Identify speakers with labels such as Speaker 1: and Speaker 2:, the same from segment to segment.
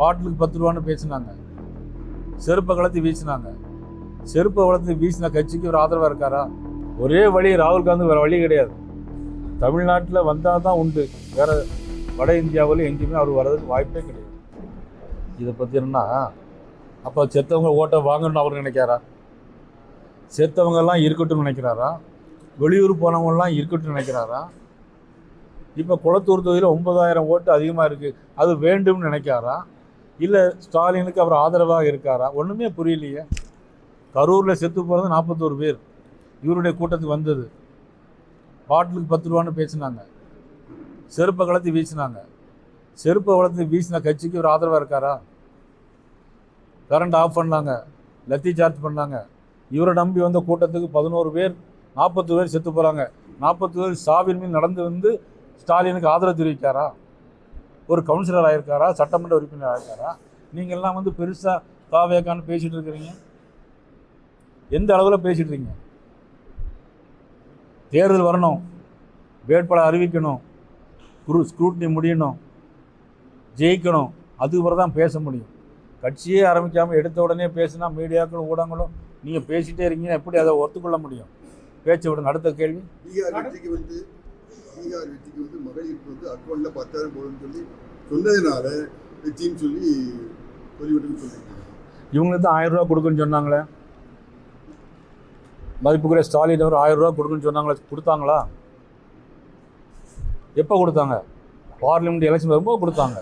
Speaker 1: பாட்டிலுக்கு பத்து ரூபான்னு பேசினாங்க. செருப்பை கலத்தி வீசினாங்க. செருப்பை வளர்த்து வீசின கட்சிக்கு ஒரு ஆதரவாக இருக்காரா? ஒரே வழி ராகுல் காந்தி வேறு வழி கிடையாது. தமிழ்நாட்டில் வந்தால் தான் உண்டு. வேற வட இந்தியாவில் எங்கேயுமே அவர் வர்றதுக்கு வாய்ப்பே கிடையாது. இதை பற்றி என்னன்னா அப்போ செத்தவங்க ஓட்டை வாங்கணும்னு அவர் நினைக்காரா செத்தவங்கெல்லாம் இருக்கட்டும்னு நினைக்கிறாரா? வெளியூர் போனவங்கலாம் இருக்கட்டும்னு நினைக்கிறாரா? இப்போ குளத்தூர் தொகுதியில் ஒன்பதாயிரம் ஓட்டு அதிகமாக இருக்குது அது வேண்டும்னு நினைக்காரா இல்லை ஸ்டாலினுக்கு அவர் ஆதரவாக இருக்காரா? ஒன்றுமே புரியலையே. கரூரில் செத்து போகிறது நாற்பத்தோரு பேர். இவருடைய கூட்டத்துக்கு வந்தது. பாட்டிலுக்கு பத்து ரூபான்னு பேசினாங்க. செருப்பை கலத்தி வீசினாங்க. செருப்பை வளர்த்து வீசின கட்சிக்கு ஒரு ஆதரவாக இருக்காரா? கரண்ட் ஆஃப் பண்ணாங்க. லத்தி சார்ஜ் பண்ணாங்க. இவரை நம்பி வந்த கூட்டத்துக்கு பதினோரு பேர் நாற்பது பேர் செத்து போகிறாங்க நாற்பது பேர் சாவின் மீது நடந்து வந்து ஸ்டாலினுக்கு ஆதரவு தெரிவிக்காரா? ஒரு கவுன்சிலர் ஆகிருக்காரா சட்டமன்ற உறுப்பினர் ஆயிருக்காரா? நீங்கள்லாம் வந்து பெருசாக தாவேக்கான்னு பேசிகிட்டு இருக்கிறீங்க. எந்த அளவில் பேசிட்டுருங்க இருக்கீங்க? தேர்தல் வரணும். வேட்பாளர் அறிவிக்கணும். குரு ஸ்க்ரூட்னி முடியணும். ஜெயிக்கணும். அதுக்கு தான் பேச முடியும். கட்சியே ஆரம்பிக்காமல் எடுத்த உடனே பேசினா மீடியாக்களும் ஊடகங்களும் நீங்கள் பேசிகிட்டே இருக்கீங்க எப்படி அதை ஒத்துக்கொள்ள முடியும்? பேச்சை விடுங்க. அடுத்த கேள்வி.
Speaker 2: பீகார் வெற்றிக்கு வந்து மகளிருக்கு வந்து அக்கௌண்ட்ல பத்தாயிரம் போடுன்னு சொல்லி சொன்னதுனால வெற்றின்னு சொல்லி சொல்லிவிட்டுன்னு சொல்லியிருக்காங்க.
Speaker 1: இவங்களுக்கு தான் ஆயிரம் ரூபா கொடுக்குன்னு சொன்னாங்களே? மதிப்புக்குரிய ஸ்டாலின் அவர் ஆயிரம் ரூபா கொடுக்குன்னு சொன்னாங்களே கொடுத்தாங்களா? எப்போ கொடுத்தாங்க? பார்லிமெண்ட் எலெக்ஷன் வரும்போது கொடுத்தாங்க.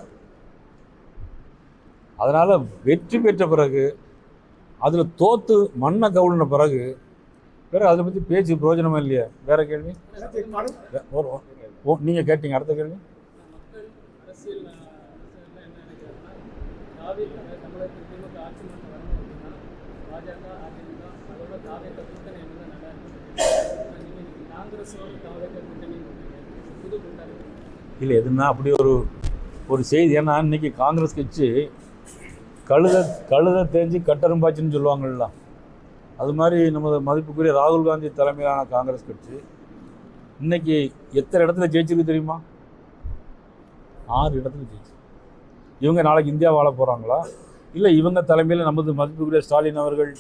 Speaker 1: அதனால் வெற்றி பெற்ற பிறகு அதில் தோத்து மண்ணை கவுளின பிறகு வேற அதை பற்றி பேச்சு பிரயோஜனமே இல்லையா. வேற கேள்வி? நீங்கள் கேட்டீங்க. அடுத்த கேள்வி? இல்லை எதுனா அப்படி ஒரு ஒரு செய்தி. ஏன்னா இன்னைக்கு காங்கிரஸ் கட்சி கழுத கழுத தெரிஞ்சு கட்டரும் கட்டரும்பாச்சுன்னு சொல்லுவாங்கள்லாம் அது மாதிரி நமது மதிப்புக்குரிய ராகுல் காந்தி தலைமையிலான காங்கிரஸ் கட்சி இன்னைக்கு எத்தனை இடத்துல ஜெயிச்சிருக்கு தெரியுமா? ஆறு இடத்துல ஜெயிச்சு. இவங்க நாளைக்கு இந்தியா வாழ போகிறாங்களா இல்லை இவங்க தலைமையில் நமது மதிப்புக்குரிய ஸ்டாலின் அவர்கள்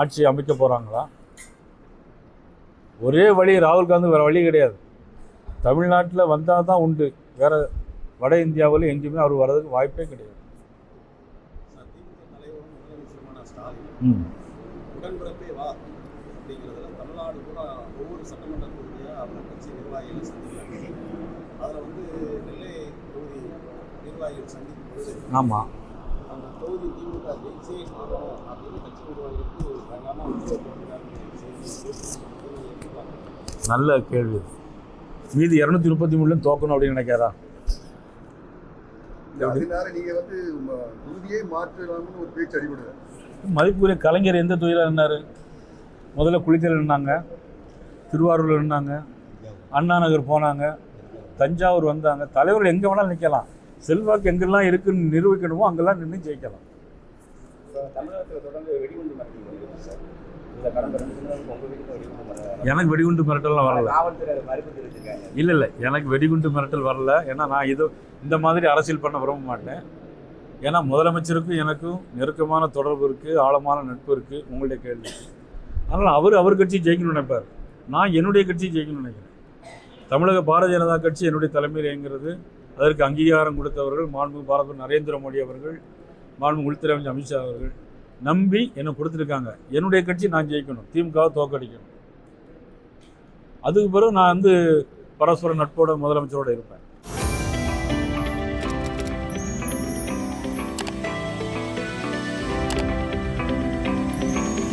Speaker 1: ஆட்சி அமைக்க போகிறாங்களா ஒரே வழி ராகுல் காந்தி வேறு வழி கிடையாது. தமிழ்நாட்டில் வந்தால் தான் உண்டு. வேற வட இந்தியாவில் எங்கேயுமே அவர் வர்றதுக்கு வாய்ப்பே கிடையாது. ம்.
Speaker 3: உடன்பிறப்பே வா அப்படிங்கிறதுல தமிழ்நாடு கூட ஒவ்வொரு சட்டமன்ற தொகுதியாக அவர் கட்சி நிர்வாகிகளை சந்திக்கிறாங்க. அதில் வந்து நெல்லை தொகுதி நிர்வாகிகள் சந்திக்கும் பொழுது
Speaker 1: ஆமாம்
Speaker 3: அந்த தொகுதி திமுக ஜெயிச்சே ஆகணும் அப்படின்னு கட்சி நிர்வாகிகளுக்கு
Speaker 1: நல்ல கேள்வி. மீதி இரநூத்தி முப்பத்தி மூணுலையும் தோக்கணும் அப்படின்னு நினைக்காரா
Speaker 2: அதனால நீங்க வந்து உறுதியை மாற்றலாம்னு ஒரு பேச்சு அடிபடுது
Speaker 1: மதிப்புக்குரிய கலைஞர் எந்த தொழிலாக இருந்தார் முதல்ல குளித்தல் நின்னாங்க திருவாரூரில் நின்னாங்க அண்ணா நகர் போனாங்க தஞ்சாவூர் வந்தாங்க. தலைவர்கள் எங்கே வேணாலும் நிற்கலாம் செல்வாக்கு எங்கெல்லாம் இருக்குன்னு நிரூபிக்கணுமோ அங்கெல்லாம் நின்று ஜெயிக்கலாம்.
Speaker 3: தமிழகத்தில் தொடர்ந்து வெடிகுண்டு
Speaker 1: எனக்கு வெடிகுண்டு மிரட்டல்லாம் வரல. இல்லை இல்லை. எனக்கு வெடிகுண்டு மிரட்டல் வரல. ஏன்னா நான் இது இந்த மாதிரி அரசியல் பண்ண விரும்ப மாட்டேன். ஏன்னா முதலமைச்சருக்கும் எனக்கும் நெருக்கமான தொடர்பு இருக்குது ஆழமான நட்பு இருக்குது உங்களுடைய கேள்வி. அதனால் அவர் அவர் கட்சி ஜெயிக்கணும்னு நினைப்பார். நான் என்னுடைய கட்சி ஜெயிக்கணும்னு நினைக்கிறேன். தமிழக பாரதிய ஜனதா கட்சி என்னுடைய தலைமையில் இயங்குகிறது. அதற்கு அங்கீகாரம் கொடுத்தவர்கள் மாண்புமிகு பாரத நரேந்திர மோடி அவர்கள் மாண்புமிகு உள்துறை அமைச்சர் அமித்ஷா அவர்கள் நம்பி என்னை கொடுத்துருக்காங்க. என்னுடைய கட்சி நான் ஜெயிக்கணும். திமுகவை தோக்கடிக்கணும் அதுக்கு பிறகு நான் வந்து பரஸ்பர நட்போட முதலமைச்சரோடு இருப்பேன்.